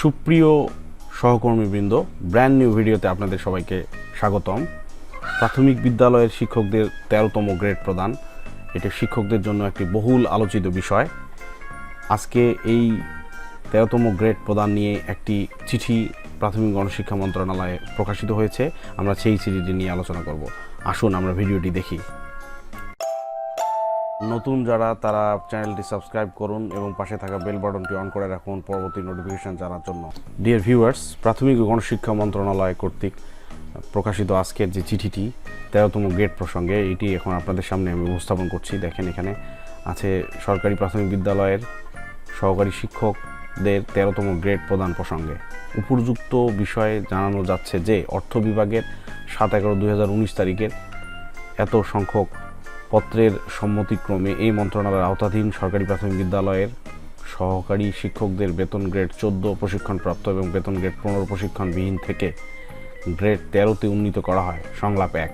সুপ্রিয় সহকর্মীবৃন্দ brand new ভিডিওতে আপনাদের সবাইকে স্বাগতম। প্রাথমিক বিদ্যালয়ের শিক্ষকদের তেরোতম গ্রেড প্রদান। এটি শিক্ষকদের জন্য একটি বহুল আলোচিত বিষয়। আজকে এই তেরোতম গ্রেড প্রদান নিয়ে একটি চিঠি প্রাথমিক গণশিক্ষা মন্ত্রণালয়ে প্রকাশিত হয়েছে। আমরা সেই চিঠিটি নিয়ে আলোচনা করব। আসুন আমরা ভিডিওটি দেখি। নতুন যারা, তারা চ্যানেলটি সাবস্ক্রাইব করুন এবং পাশে থাকা বেল বাটনটি অন করে রাখুন পরবর্তী নোটিফিকেশান জানার জন্য। ডিয়ার ভিউয়ার্স প্রাথমিক গণশিক্ষা মন্ত্রণালয় কর্তৃক প্রকাশিত আজকের যে চিঠিটি, তেরোতম গ্রেড প্রসঙ্গে, এটি এখন আপনাদের সামনে আমি উপস্থাপন করছি। দেখেন এখানে আছে সরকারি প্রাথমিক বিদ্যালয়ের সহকারী শিক্ষকদের তেরোতম গ্রেড প্রদান প্রসঙ্গে। উপযুক্ত বিষয়ে জানানো যাচ্ছে যে, অর্থ বিভাগের সাত এগারো দুই তারিখের এত সংখ্যক পত্রের সম্মতিক্রমে এই মন্ত্রণালয়ের আওতাধীন সরকারি প্রাথমিক বিদ্যালয়ের সহকারী শিক্ষকদের বেতন গ্রেড চোদ্দ প্রশিক্ষণপ্রাপ্ত এবং বেতন গ্রেড পনেরো প্রশিক্ষণবিহীন থেকে গ্রেড তেরোতে উন্নীত করা হয়। সংলাপ এক।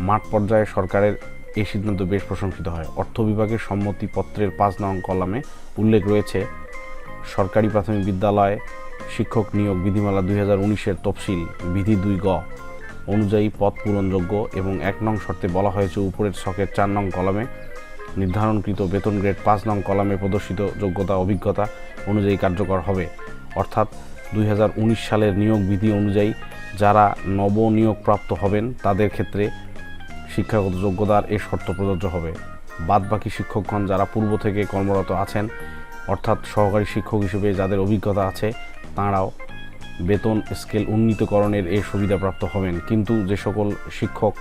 মাঠ পর্যায়ে সরকারের এই সিদ্ধান্ত বেশ প্রশংসিত হয়। অর্থ বিভাগের সম্মতিপত্রের পাঁচ নং কলামে উল্লেখ রয়েছে, সরকারি প্রাথমিক বিদ্যালয় শিক্ষক নিয়োগ বিধিমালা দুই হাজার উনিশের তফসিল বিধি দুই গ। অনুযায়ী পথ পূরণযোগ্য এবং এক নং শর্তে বলা হয়েছে, উপরের ছকের চার নং কলামে নির্ধারণকৃত বেতন গ্রেড পাঁচ নং কলামে প্রদর্শিত যোগ্যতা, অভিজ্ঞতা অনুযায়ী কার্যকর হবে। অর্থাৎ দুই হাজার উনিশ সালের নিয়োগ বিধি অনুযায়ী যারা নবনিয়োগপ্রাপ্ত হবেন, তাদের ক্ষেত্রে শিক্ষাগত যোগ্যতার এ শর্ত প্রযোজ্য হবে। বাদবাকি শিক্ষকগণ যারা পূর্ব থেকে কর্মরত আছেন, অর্থাৎ সহকারী শিক্ষক হিসেবে যাদের অভিজ্ঞতা আছে, তাঁরাও বেতন স্কেল উন্নীতকরণের এ সুবিধাপ্রাপ্ত হবেন। কিন্তু যে সকল শিক্ষক,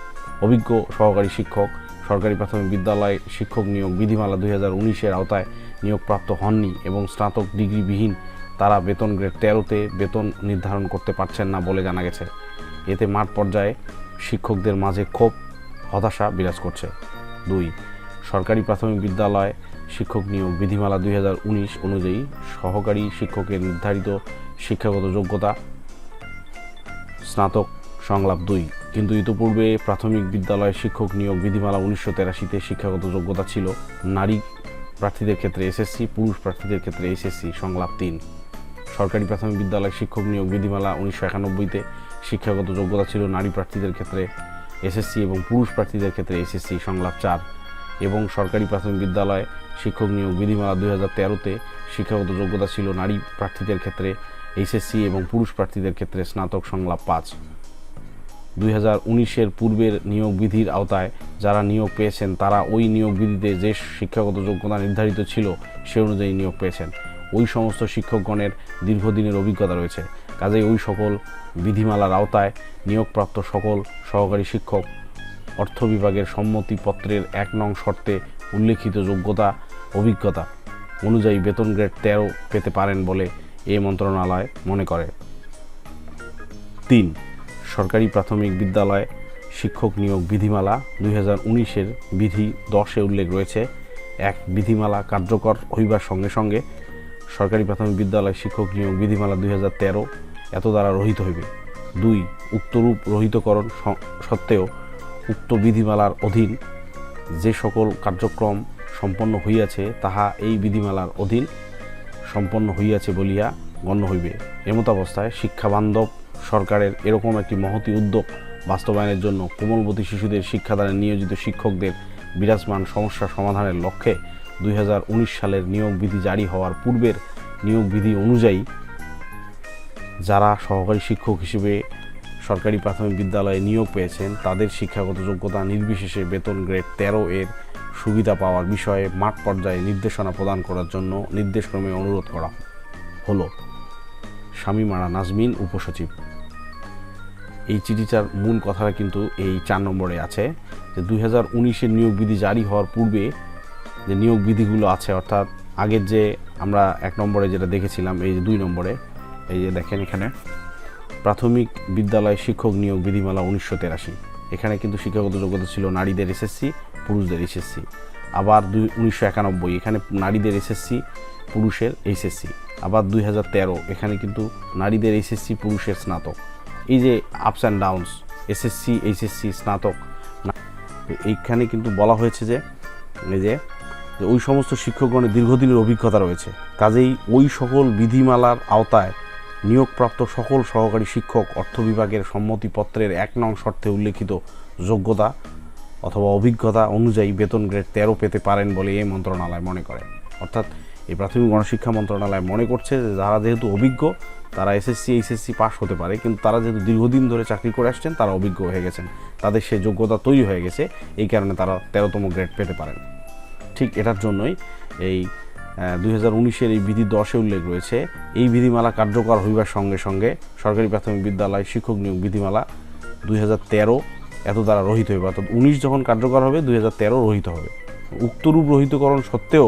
অভিজ্ঞ সহকারী শিক্ষক, সরকারি প্রাথমিক বিদ্যালয় শিক্ষক নিয়োগ বিধিমালা দুই হাজার উনিশের আওতায় নিয়োগপ্রাপ্ত হননি এবং স্নাতক ডিগ্রিবিহীন তারা বেতন গ্রেড তেরোতে বেতন নির্ধারণ করতে পারছেন না বলে জানা গেছে। এতে মাঠ পর্যায়ে শিক্ষকদের মাঝে ক্ষোভ, হতাশা বিরাজ করছে। দুই, সরকারি প্রাথমিক বিদ্যালয় শিক্ষক নিয়োগ বিধিমালা দুই হাজার উনিশ অনুযায়ী সহকারী শিক্ষকের নির্ধারিত শিক্ষাগত যোগ্যতা, স্নাতক, সংলাপ দুই। কিন্তু ইতোপূর্বে প্রাথমিক বিদ্যালয় শিক্ষক নিয়োগ বিধিমালা উনিশশো তেরাশিতে শিক্ষাগত যোগ্যতা ছিল নারী প্রার্থীদের ক্ষেত্রে এসএসসি, পুরুষ প্রার্থীদের ক্ষেত্রে এসএসসি, সংলাপ তিন। সরকারি প্রাথমিক বিদ্যালয় শিক্ষক নিয়োগ বিধিমালা উনিশশো একানব্বইতে শিক্ষাগত যোগ্যতা ছিল নারী প্রার্থীদের ক্ষেত্রে এসএসসি এবং পুরুষ প্রার্থীদের ক্ষেত্রে এসএসসি, সংলাপ চার। এবং সরকারি প্রাথমিক বিদ্যালয় শিক্ষক নিয়োগ বিধিমালা দুই হাজার তেরোতে শিক্ষাগত যোগ্যতা ছিল নারী প্রার্থীদের ক্ষেত্রে এইচএসসি এবং পুরুষ প্রার্থীদের ক্ষেত্রে স্নাতক সংলাপ পাঁচ। দুই হাজার উনিশের পূর্বের নিয়োগ বিধির আওতায় যারা নিয়োগ পেয়েছেন, তারা ওই নিয়োগ বিধিতে যে শিক্ষাগত যোগ্যতা নির্ধারিত ছিল, সে অনুযায়ী নিয়োগ পেয়েছেন। ওই সমস্ত শিক্ষকগণের দীর্ঘদিনের অভিজ্ঞতা রয়েছে। কাজেই ওই সকল বিধিমালার আওতায় নিয়োগপ্রাপ্ত সকল সহকারী শিক্ষক অর্থ বিভাগের সম্মতিপত্রের এক নং শর্তে উল্লেখিত যোগ্যতা, অভিজ্ঞতা অনুযায়ী বেতন গ্রেড তেরো পেতে পারেন বলে এ মন্ত্রণালয় মনে করে। তিন, সরকারি প্রাথমিক বিদ্যালয় শিক্ষক নিয়োগ বিধিমালা দুই হাজার উনিশের বিধি দশে উল্লেখ রয়েছে। এক, বিধিমালা কার্যকর হইবার সঙ্গে সঙ্গে সরকারি প্রাথমিক বিদ্যালয় শিক্ষক নিয়োগ বিধিমালা দুই হাজার তেরো এত দ্বারা রহিত হইবে। দুই, উক্তরূপ রহিতকরণ সত্ত্বেও উক্ত বিধিমালার অধীন যে সকল কার্যক্রম সম্পন্ন হইয়াছে, তাহা এই বিধিমালার অধীন সম্পন্ন হইয়াছে বলিয়া গণ্য হইবে। এমতাবস্থায় শিক্ষাবান্ধব সরকারের এরকম একটি মহতি উদ্যোগ বাস্তবায়নের জন্য কোমলবতী শিশুদের শিক্ষাদানে নিয়োজিত শিক্ষকদের বিরাজমান সমস্যা সমাধানের লক্ষ্যে দুই হাজার উনিশ সালের নিয়োগ বিধি জারি হওয়ার পূর্বের নিয়োগ বিধি অনুযায়ী যারা সহকারী শিক্ষক হিসেবে সরকারি প্রাথমিক বিদ্যালয়ে নিয়োগ পেয়েছেন। তাদের শিক্ষাগত যোগ্যতা নির্বিশেষে বেতন গ্রেড তেরো এর সুবিধা পাওয়ার বিষয়ে মাঠ পর্যায়ে নির্দেশনা প্রদান করার জন্য নির্দেশক্রমে অনুরোধ করা হলো। স্বামীমারা নাজমিন, উপসচিব। এই চিঠিটার মূল কথাটা কিন্তু এই চার নম্বরে আছে যে দুই হাজার উনিশের নিয়োগ বিধি জারি হওয়ার পূর্বে যে নিয়োগ বিধিগুলো আছে, অর্থাৎ আগের যে আমরা এক নম্বরে যেটা দেখেছিলাম, এই যে দুই নম্বরে, এই যে দেখেন এখানে। প্রাথমিক বিদ্যালয় শিক্ষক নিয়োগ বিধিমালা উনিশশো তেরাশি। এখানে কিন্তু শিক্ষাগত যোগ্যতা ছিল নারীদের এসএসসি, পুরুষদের এসএসসি। আবার দুই উনিশশো একানব্বই, এখানে নারীদের এসএসসি, পুরুষের এইচএসসি আবার দুই হাজার তেরো, এখানে কিন্তু নারীদের এসএসসি, পুরুষের স্নাতক। এই যে ups and downs SSC, HSC, স্নাতক এইখানে কিন্তু বলা হয়েছে যে, এই যে ওই সমস্ত শিক্ষকগণের দীর্ঘদিনের অভিজ্ঞতা রয়েছে। কাজেই ওই সকল বিধিমালার আওতায় নিয়োগপ্রাপ্ত সকল সহকারী শিক্ষক অর্থ বিভাগের সম্মতিপত্রের এক নং শর্তে উল্লেখিত যোগ্যতা অথবা অভিজ্ঞতা অনুযায়ী বেতন গ্রেড তেরো পেতে পারেন বলে এই মন্ত্রণালয় মনে করে। অর্থাৎ এই প্রাথমিক গণশিক্ষা মন্ত্রণালয় মনে করছে যে যারা যেহেতু অভিজ্ঞ, তারা এসএসসি, এইচএসসি পাশ হতে পারে, কিন্তু তারা যেহেতু দীর্ঘদিন ধরে চাকরি করে আসছেন, তারা অভিজ্ঞ হয়ে গেছেন। তাদের সেই যোগ্যতা তৈরি হয়ে গেছে, এই কারণে তারা তেরোতম গ্রেড পেতে পারেন। ঠিক এটার জন্যই এই দুই এই বিধি দশে উল্লেখ রয়েছে। এই বিধিমালা কার্যকর হইবার সঙ্গে সঙ্গে সরকারি প্রাথমিক বিদ্যালয় শিক্ষক নিয়োগ বিধিমালা দুই হাজার তেরো এত দ্বারা রহিত হইবে। অর্থাৎ উনিশ যখন কার্যকর হবে, দুই হাজার তেরো রহিত হবে। উক্তরূপ রহিতকরণ সত্ত্বেও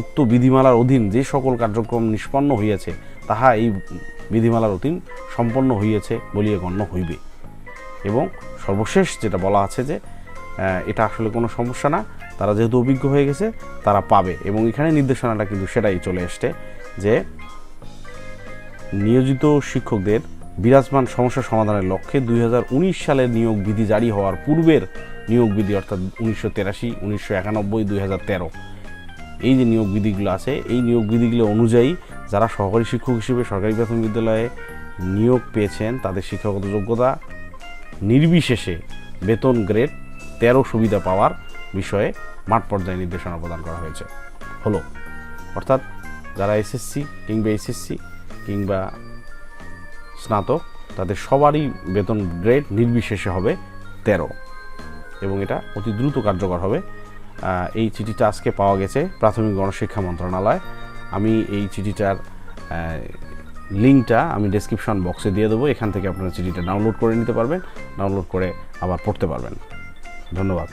উক্ত বিধিমালার অধীন যে সকল কার্যক্রম নিষ্পন্ন হইয়াছে, তাহা এই বিধিমালার অধীন সম্পন্ন হইয়াছে বলিয়া গণ্য হইবে। এবং সর্বশেষ যেটা বলা আছে যে এটা আসলে কোনো সমস্যা না। তারা যেহেতু অভিজ্ঞ হয়ে গেছে, তারা পাবে। এবং এখানে নির্দেশনাটা কিন্তু সেটাই চলে আসছে যে নিয়োজিত শিক্ষকদের বিরাজমান সমস্যা সমাধানের লক্ষ্যে দুই সালের নিয়োগ বিধি জারি হওয়ার পূর্বের নিয়োগ বিধি অর্থাৎ উনিশশো তেরাশি, উনিশশো একানব্বই তেরো। এই যে নিয়োগ বিধিগুলো আছে, এই নিয়োগ বিধিগুলো অনুযায়ী যারা সহকারী শিক্ষক হিসেবে সরকারি প্রাথমিক বিদ্যালয়ে নিয়োগ পেয়েছেন, তাদের শিক্ষাগত যোগ্যতা নির্বিশেষে বেতন গ্রেড তেরো সুবিধা পাওয়ার বিষয়ে মাঠ পর্যায়ে নির্দেশনা প্রদান করা হয়েছে। হলো, অর্থাৎ যারা এসএসসি কিংবা এসএসসি কিংবা স্নাতক, তাদের সবারই বেতন গ্রেড নির্বিশেষে হবে তেরো এবং এটা অতি দ্রুত কার্যকর হবে। এই চিঠিটা আজকে পাওয়া গেছে প্রাথমিক গণশিক্ষা মন্ত্রণালয়। আমি এই চিঠিটার লিঙ্কটা আমি ডেসক্রিপশন বক্সে দিয়ে দেবো। এখান থেকে আপনারা চিঠিটা ডাউনলোড করে নিতে পারবেন ডাউনলোড করে আবার পড়তে পারবেন। ধন্যবাদ।